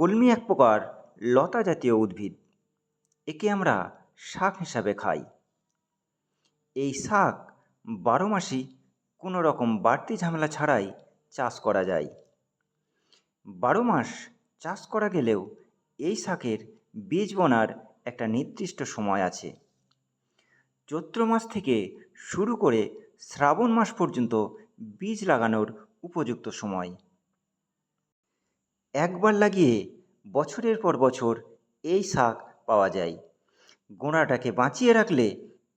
কলমি এক প্রকার লতা জাতীয় উদ্ভিদ। একে আমরা শাক হিসাবে খাই। এই শাক বারো মাসই কোনো রকম বাড়তি ঝামেলা ছাড়াই চাষ করা যায়। বারো মাস চাষ করা গেলেও এই শাকের বীজ বোনার একটা নির্দিষ্ট সময় আছে। চৈত্র মাস থেকে শুরু করে শ্রাবণ মাস পর্যন্ত বীজ লাগানোর উপযুক্ত সময়। একবার লাগিয়ে বছরের পর বছর এই শাক পাওয়া যায়। গোড়াটাকে বাঁচিয়ে রাখলে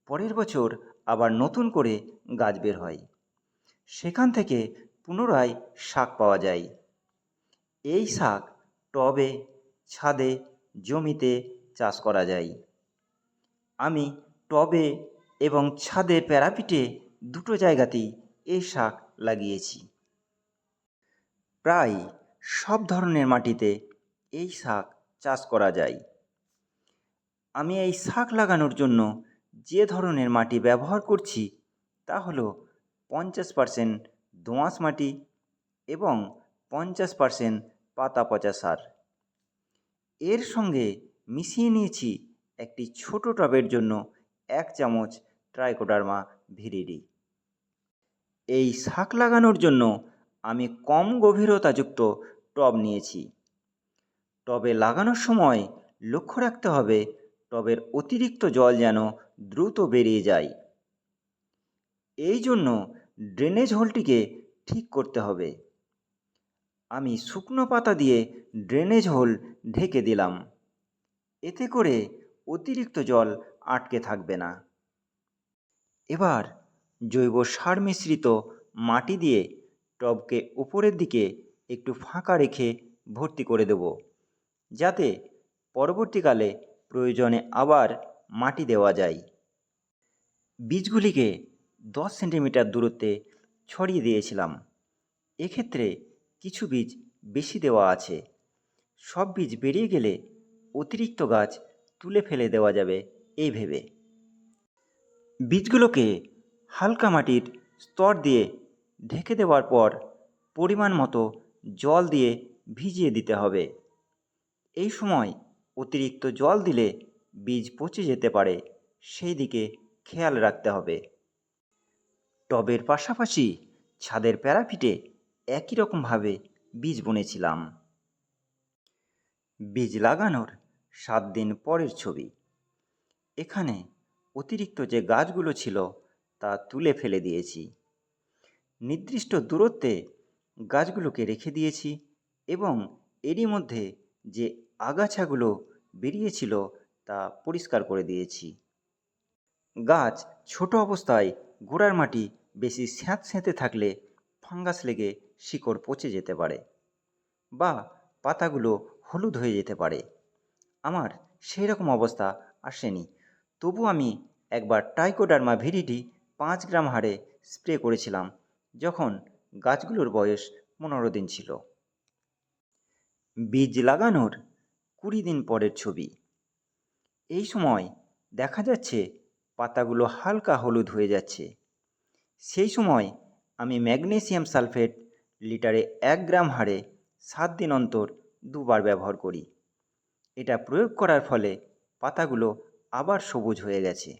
পরের বছর আবার নতুন করে গাছ বের হয়। সেখান থেকে পুনরায় শাক পাওয়া যায়। এই শাক টবে, ছাদে, জমিতে চাষ করা যায়। আমি টবে এবং ছাদে প্যারাপিটে দুটো জায়গাতেই এই শাক লাগিয়েছি। প্রায় সব ধরনের মাটিতে এই শাক চাষ করা যায়। আমি এই শাক লাগানোর জন্য যে ধরনের মাটি ব্যবহার করছি তা হলো পঞ্চাশ পারসেন্ট দোআঁশ মাটি এবং পঞ্চাশ পারসেন্ট পাতা পচা সার। এর সঙ্গে মিশিয়ে নিয়েছি একটি ছোট টবের জন্য এক চামচ ট্রাইকোডার্মা ভিরিডি। এই শাক লাগানোর জন্য আমি কম গভীরতাযুক্ত টব নিয়েছি। টবে লাগানোর সময় লক্ষ্য রাখতে হবে, টবের অতিরিক্ত জল যেন দ্রুত বেরিয়ে যায়। এই জন্য ড্রেনেজ হোলটিকে ঠিক করতে হবে। আমি শুকনো পাতা দিয়ে ড্রেনেজ হোল ঢেকে দিলাম। এতে করে অতিরিক্ত জল আটকে থাকবে না। এবার জৈব সার মিশ্রিত মাটি দিয়ে টবকে উপরের দিকে একটু ফাঁকা রেখে ভর্তি করে দেব, যাতে পরবর্তীকালে প্রয়োজনে আবার মাটি দেওয়া যায়। বীজগুলিকে দশ সেন্টিমিটার দূরত্বে ছড়িয়ে দিয়েছিলাম। এক্ষেত্রে কিছু বীজ বেশি দেওয়া আছে। সব বীজ বেরিয়ে গেলে অতিরিক্ত গাছ তুলে ফেলে দেওয়া যাবে এই ভেবে। বীজগুলোকে হালকা মাটির স্তর দিয়ে ঢেকে দেওয়ার পর পরিমাণ মতো জল দিয়ে ভিজিয়ে দিতে হবে। এই সময় অতিরিক্ত জল দিলে বীজ পচে যেতে পারে সেই দিকে খেয়াল রাখতে হবে। টবের পাশাপাশি ছাদের প্যারাফিটে একই রকমভাবে বীজ বুনেছিলাম। বীজ লাগানোর সাত দিন পরের ছবি। এখানে অতিরিক্ত যে গাছগুলো ছিল তা তুলে ফেলে দিয়েছি। নির্দিষ্ট দূরত্বে গাছগুলোকে রেখে দিয়েছি এবং এরই মধ্যে যে আগাছাগুলো বেরিয়েছিল তা পরিষ্কার করে দিয়েছি। গাছ ছোট অবস্থায় গোড়ার মাটি বেশি স্যাঁতস্যাঁতে থাকলে ফাঙ্গাস লেগে শিকড় পচে যেতে পারে বা পাতাগুলো হলুদ হয়ে যেতে পারে। আমার সেই রকম অবস্থা আসেনি। তবু আমি একবার টাইকোডার্মা ভিরিডি পাঁচ গ্রাম হারে স্প্রে করেছিলাম, যখন গাছগুলোর বয়স পনেরো দিন ছিল। বীজ লাগানোর কুড়ি দিন পরের ছবি। এই সময় দেখা যাচ্ছে পাতাগুলো হালকা হলুদ হয়ে যাচ্ছে। সেই সময় আমি ম্যাগনেসিয়াম সালফেট লিটারে এক গ্রাম হারে সাত দিন অন্তর দুবার ব্যবহার করি। এটা প্রয়োগ করার ফলে পাতাগুলো আবার সবুজ হয়ে গেছে।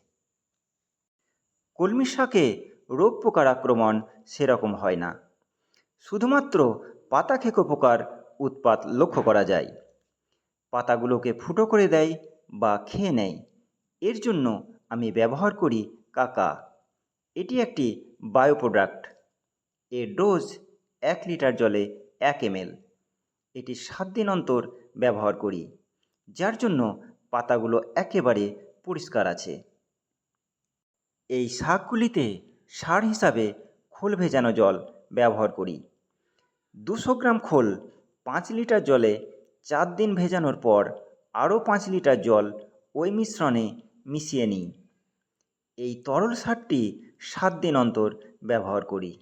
কলমি শাকে রোগ পোকার আক্রমণ সেরকম হয় না। শুধুমাত্র পাতা খেকো পোকার উৎপাত লক্ষ্য করা যায়। পাতাগুলোকে ফুটো করে দেয় বা খেয়ে নেয়। এর জন্য আমি ব্যবহার করি কাকা। এটি একটি বায়ো প্রোডাক্টের ডোজ এক লিটার জলে এক এমএল। এটি সাত দিন অন্তর ব্যবহার করি, যার জন্য পাতাগুলো একেবারে পরিষ্কার আছে। এই শাকগুলিতে সার হিসাবে খোল ভেজানো জল ব্যবহার করি। দুশো গ্রাম খোল, পাঁচ লিটার জলে চার দিন ভেজানোর পর আরও পাঁচ লিটার জল ওই মিশ্রণে মিশিয়ে নিই। এই তরল সারটি সাত দিন অন্তর ব্যবহার করি।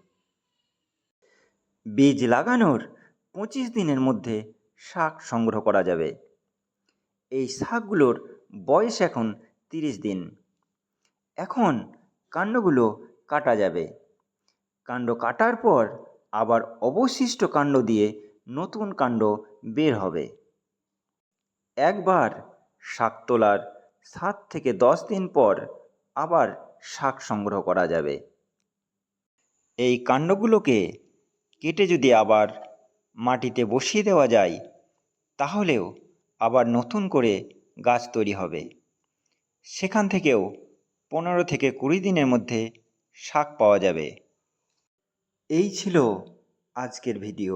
বীজ লাগানোর পঁচিশ দিনের মধ্যে শাক সংগ্রহ করা যাবে। এই শাকগুলোর বয়স এখন তিরিশ দিন। এখন কাণ্ডগুলো কাটা যাবে। কাণ্ড কাটার পর আবার অবশিষ্ট কাণ্ড দিয়ে নতুন কাণ্ড বের হবে। একবার শাক তোলার সাত থেকে দশ দিন পর আবার শাক সংগ্রহ করা যাবে। এই কাণ্ডগুলোকে কেটে যদি আবার মাটিতে বসিয়ে দেওয়া যায়, তাহলেও আবার নতুন করে গাছ তৈরি হবে। সেখান থেকেও পনেরো থেকে কুড়ি দিনের মধ্যে শাক পাওয়া যাবে। এই ছিল আজকের ভিডিও।